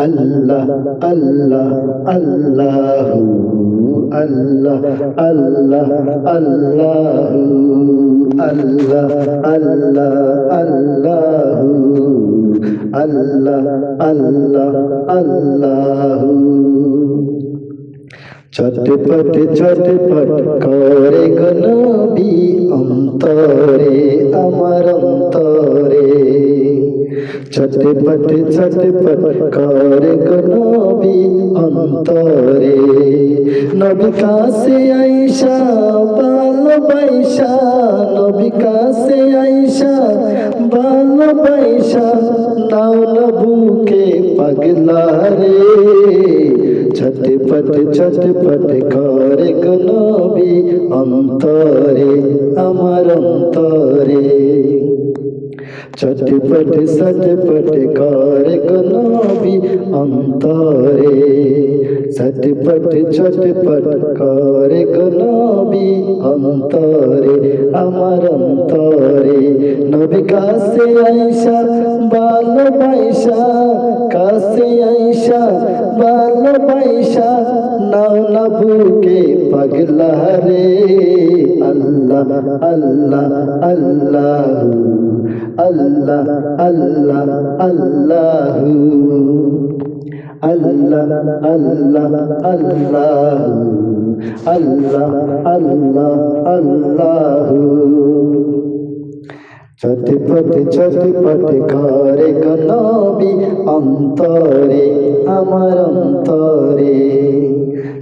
আল্লাহ আল্লাহ আল্লাহ আল্লাহ আল্লাহ আল্লাহ আল্লাহ আল্লাহ আল্লাহ আল্লাহ আল্লাহ আল্লাহ চটপট চটপট করে গনবি অন্তরে আমার অন্তরে চটপট চটপট করে গনবি অন্তরে। নবী কাছে আইসা ভালোবাইসা নবী কাছে আইসা ভালোবাইসা নাও না বুকে পাগলা রে ছটপট ছটপট করে গনবি অন্তরে, আমার অন্তরে। চটপট সটপট করে গনবি অন্তরে চটপট ছটপট করে গনবি অন্তরে আমার অন্তরে নবী কাছে আইসা ভালোবাইসা কাছে আইসা ভালোবাইসা নাও না বুকে পাগলা রে আল্লাহ আল্লাহ আল্লাহ আল্লাহ আল্লাহ আল্লাহ আল্লাহ আল্লাহ আল্লাহ আল্লাহ আল্লাহ আল্লাহ চটপট চটপট করে গনবি অন্তরে আমার অন্তরে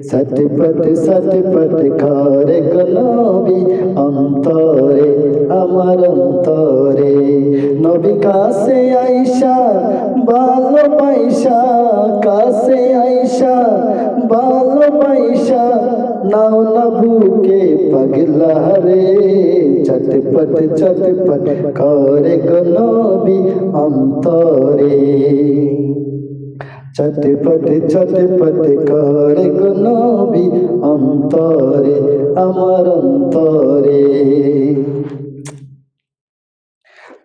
সটপট সটপট করে গনবি অন্তরে, আমার অন্তরে। নবী কাছে আইসা ভালোবাইসা কাছে আইসা ভালোবাইসা নাও না বুকে পাগলা রে চটপট চটপট করে গনবি অন্তরে। চটপট চটপট করে গনবি অন্তরে, আমার অন্তরে।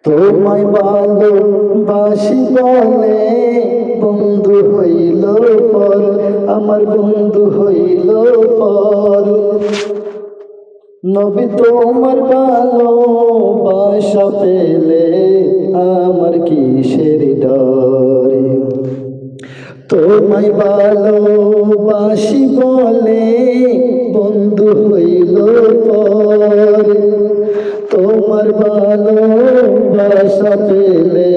তোমায় ভালোবাসি বলে বন্ধু হইল পর, আমার বন্ধু হইল পর। নবী তোমার ভালোবাসা পেলে আমার কিসের ডরে? তোমায় ভালোবাসি বলে বন্ধু হইল পর। তোমার ভালোবাসা পেলে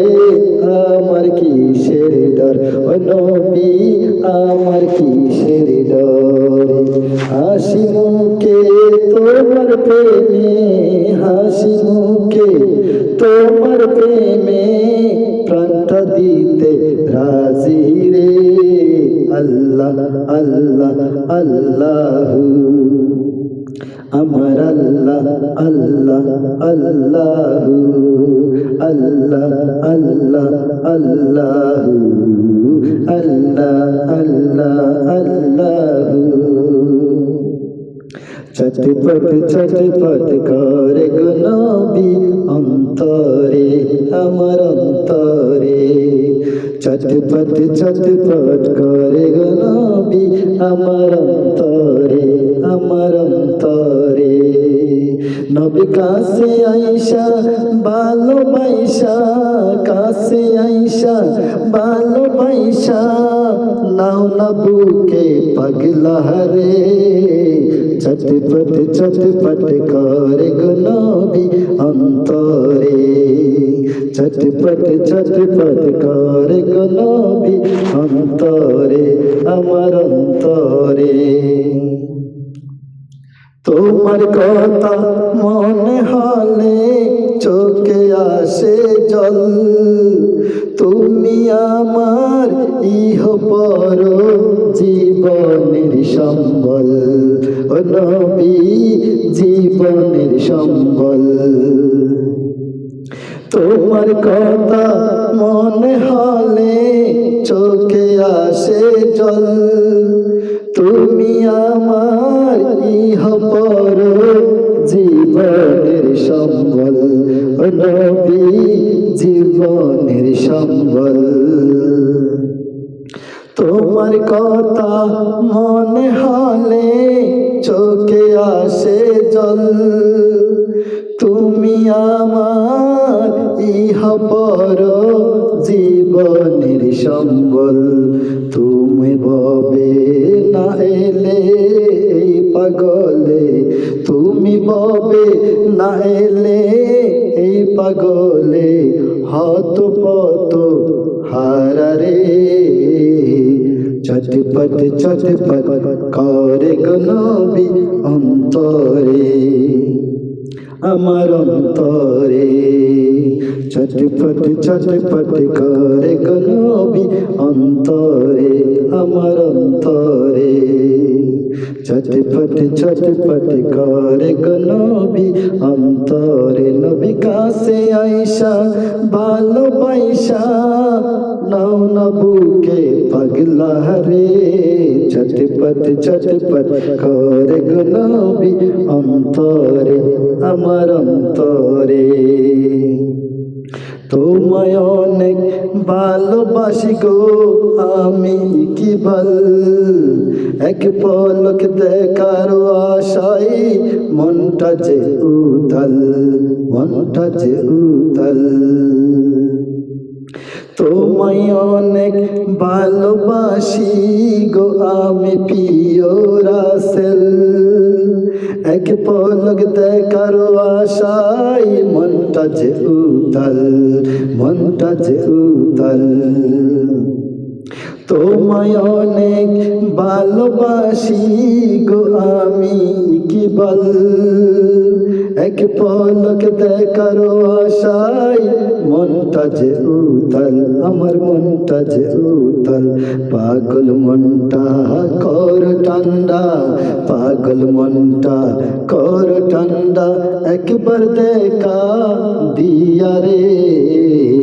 আমার কিসের ডর? নবী, আমার কিসের ডর? হাসি মুখে তোমার প্রেমে রাজি রে আল্লাহ আল্লাহ আল্লাহ। আমার আল্লাহ আল্লাহ আল্লাহ। আল্লাহ আল্লাহ আল্লাহ। আল্লাহ আল্লাহ আল্লাহ। চটপট চটপট করে গুনবি অন্তরে, আমার অন্তরে। চটপট চটপট করে গুনবি আমার অন্তরে আমার অন্তরে। নবী কাছে আইসা ভালোবাইসা কাছে আইসা ভালোবাইসা নাও না বুকে পাগলা রে চটপট চটপট করে গুনবি চটপট চটপট করে গুনবি অন্তরে, আমার অন্তরে। তোমার কথা মনে হলে চোখে আসে জল। তুমি আমার ইহ পর জীবনের সম্বল। নবী, জীবনের সম্বল। তোমার কথা মনে হলে চোখে আসে জল। তুমি আমার ইহ পর জীবনের সম্বল নবী জীবনের সম্বল। তোমার কথা মনে হলে চোখে আসে জল। তুমি আমার পর জীবনের সম্বল, তুমি ববে না এলে পাগলে, তুমি ববে না এলে এই পাগলে হত পত হারারে চটপট চটপট করে গনবি অন্তরে, আমার অন্তরে। চটপট চটপট করে গনবি অন্তরে আমার অন্তরে চটপট চটপট করে গনবি অন্তরে। নবী কাছে আইসা ভালোবাসা নাও না বুকে পাগলা রে চটপট চটপট করে গনবি অন্তরে, আমার অন্তরে। তোমায় অনেক ভালোবাসি গো, আমি কি বল এক পলক দেখার আশাই মনটা যে উতল মনটা যে উতল তোমায় অনেক ভালোবাসি গো, আমি প্রিয় রাসেল। এক পলক কারও আশাই মনটা যে উতল, মনটা যে উতল। তোমায় অনেক ভালোবাসি গো, আমি কি বল? এক পলক দেখার আশাই মনটা যে উতল, আমার মনটা যে উতল। পাগল মনটা কর ঠান্ডা, পাগল মনটা কর ঠান্ডা। একবার দেখা দিয়া রে।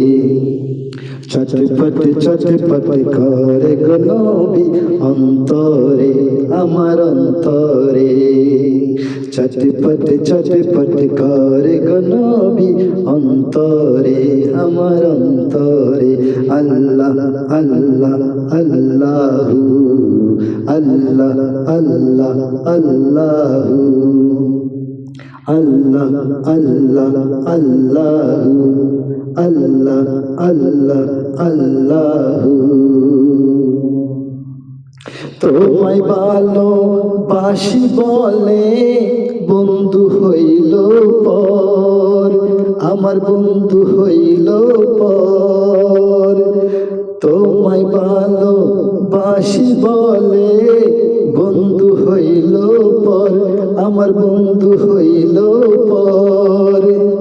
চটপট চটপট করে গনবি অন্তরে, আমার অন্তরে। চটপট চটপট করে গনবি অন্তরে, আমার অন্তরে। আল্লাহ আল্লাহ, আল্লাহু, আল্লাহ আল্লাহ, আল্লাহু। আল্লাহ আল্লাহ আল্লাহ। আল্লাহ আল্লাহ আল্লাহ। তোমায় ভালো বাসি বলে বন্ধু হইল পর, আমার বন্ধু হইল পর। তোমায় ভালো বাসি বলে বন্ধু হইল পর, আমার বন্ধু হইল পর।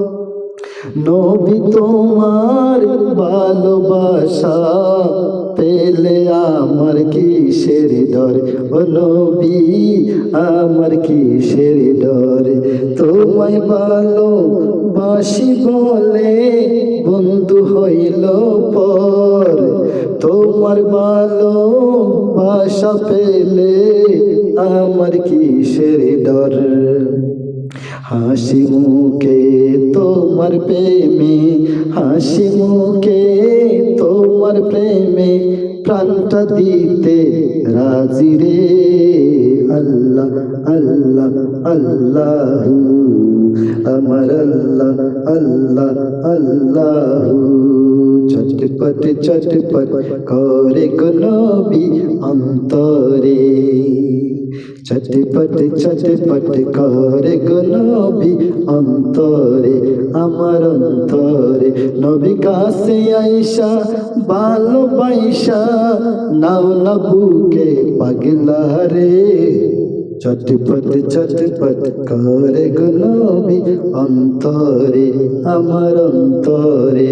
নবী তোমার ভালোবাসা পেলে আমার কিসের ডর? ও নবী, আমার কিসের ডর? তোমায় ভালো বাসি বলে বন্ধু হইল পর। তোমার ভালো বাসা পেলে আমার কিসের ডর? হাসি মুখে তোমার প্রেমে, হাসি মুখে তোমার প্রেমে প্রাণটা দিতে রাজি রে। আল্লাহ আল্লাহ আল্লাহ, আমার আল্লাহ আল্লাহ আল্লাহ। চটপট চটপট করে অন্তরে চটপট চটপট করে গনবি অন্তরে আমার অন্তরে নবী কাছে আইসা ভালোবাসা নাও না বুকে পাগলা রে চটপট চটপট করে গনবি অন্তরে আমার অন্তরে